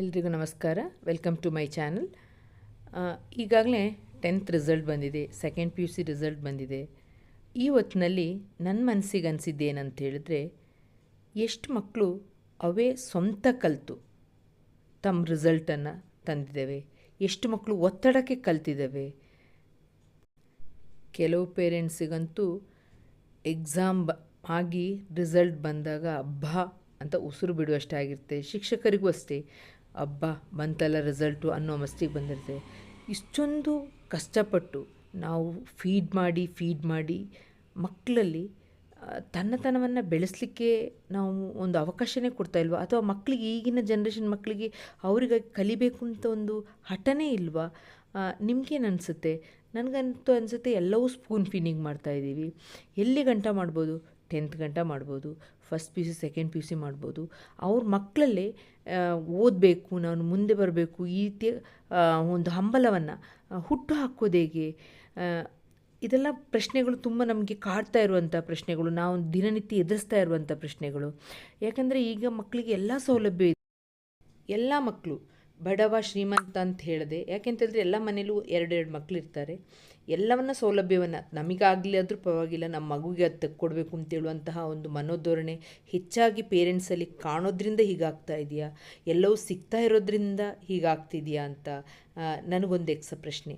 ಎಲ್ರಿಗೂ ನಮಸ್ಕಾರ. Welcome to my channel ಈಗಾಗಲೇ ಟೆಂತ್ ರಿಸಲ್ಟ್ ಬಂದಿದೆ second P U C result ಬಂದಿದೆ. ಈ ಹೊತ್ತಿನಲ್ಲಿ ನನ್ನ ಮನಸ್ಸಿಗೆ ಅನಿಸಿದ್ದೇನಂತ ಹೇಳಿದ್ರೆ, ಎಷ್ಟು ಮಕ್ಕಳು ಅವೇ ಸ್ವಂತ ಕಲಿತು ತಮ್ಮ ರಿಸಲ್ಟನ್ನು ತಂದಿದ್ದಾವೆ. ಎಷ್ಟು ಮಕ್ಕಳು ಒತ್ತಡಕ್ಕೆ ಕಲ್ತಿದ್ದಾವೆ. ಕೆಲವು ಪೇರೆಂಟ್ಸಿಗಂತೂ ಎಕ್ಸಾಮ್ ಬ, ಆಗಿ ರಿಸಲ್ಟ್ ಬಂದಾಗ ಹಬ್ಬ ಅಂತ ಉಸಿರು ಬಿಡುವಷ್ಟಾಗಿರುತ್ತೆ ಶಿಕ್ಷಕರಿಗೂ ಅಷ್ಟೇ. ಹಬ್ಬ ಬಂತಲ್ಲ ರಿಸಲ್ಟು ಅನ್ನೋ ಮಸ್ತಿಗೆ ಬಂದಿರುತ್ತೆ ಇಷ್ಟೊಂದು ಕಷ್ಟಪಟ್ಟು ನಾವು ಫೀಡ್ ಮಾಡಿ ಫೀಡ್ ಮಾಡಿ ಮಕ್ಕಳಲ್ಲಿ ತನ್ನತನವನ್ನು ಬೆಳೆಸಲಿಕ್ಕೆ ನಾವು ಒಂದು ಅವಕಾಶನೇ ಕೊಡ್ತಾ ಇಲ್ವಾ? ಅಥವಾ ಮಕ್ಕಳಿಗೆ ಈಗಿನ ಜನ್ರೇಷನ್ ಮಕ್ಕಳಿಗೆ ಅವರಿಗೆ ಕಲಿಬೇಕು ಅಂತ ಒಂದು ಹಠನೇ ಇಲ್ವಾ? ನಿಮ್ಗೇನು ಅನಿಸುತ್ತೆ? ನನಗಂತೂ ಅನಿಸುತ್ತೆ ಎಲ್ಲವೂ ಸ್ಪೂನ್ ಫೀನಿಂಗ್ ಮಾಡ್ತಾ ಇದ್ದೀವಿ ಎಲ್ಲಿ ಗಂಟ ಮಾಡ್ಬೋದು? ಟೆಂತ್ ಗಂಟ ಮಾಡ್ಬೋದು first P U C second P U C ಮಾಡ್ಬೋದು. ಅವ್ರ ಮಕ್ಕಳಲ್ಲೇ ಓದಬೇಕು, ನಾನು ಮುಂದೆ ಬರಬೇಕು, ಈ ರೀತಿಯ ಒಂದು ಹಂಬಲವನ್ನು ಹುಟ್ಟು ಹಾಕೋದು ಹೇಗೆ? ಇದೆಲ್ಲ ಪ್ರಶ್ನೆಗಳು ತುಂಬ ನಮಗೆ ಕಾಡ್ತಾ ಇರುವಂಥ ಪ್ರಶ್ನೆಗಳು, ನಾವು ದಿನನಿತ್ಯ ಎದುರಿಸ್ತಾ ಇರುವಂಥ ಪ್ರಶ್ನೆಗಳು. ಯಾಕಂದರೆ ಈಗ ಮಕ್ಕಳಿಗೆ ಎಲ್ಲ ಸೌಲಭ್ಯ ಇದೆ. ಎಲ್ಲ ಮಕ್ಕಳು ಬಡವ ಶ್ರೀಮಂತ ಅಂತ ಹೇಳಿದೆ. ಯಾಕೆಂತೇಳಿದ್ರೆ ಎಲ್ಲ ಮನೇಲೂ ಎರಡೆರಡು ಮಕ್ಕಳು ಇರ್ತಾರೆ ಎಲ್ಲವನ್ನ ಸೌಲಭ್ಯವನ್ನು ನಮಗಾಗಲಿ ಆದರೂ ಪರವಾಗಿಲ್ಲ ನಮ್ಮ ಮಗುಗೆ ಅದು ತೆಕ್ಕೊಡ್ಬೇಕು ಅಂತೇಳುವಂತಹ ಒಂದು ಮನೋಧೋರಣೆ ಹೆಚ್ಚಾಗಿ ಪೇರೆಂಟ್ಸಲ್ಲಿ ಕಾಣೋದ್ರಿಂದ ಹೀಗಾಗ್ತಾ ಇದೆಯಾ? ಎಲ್ಲವೂ ಸಿಗ್ತಾ ಇರೋದ್ರಿಂದ ಹೀಗಾಗ್ತಿದೆಯಾ ಅಂತ ನನಗೊಂದು ಎಕ್ಸ ಪ್ರಶ್ನೆ.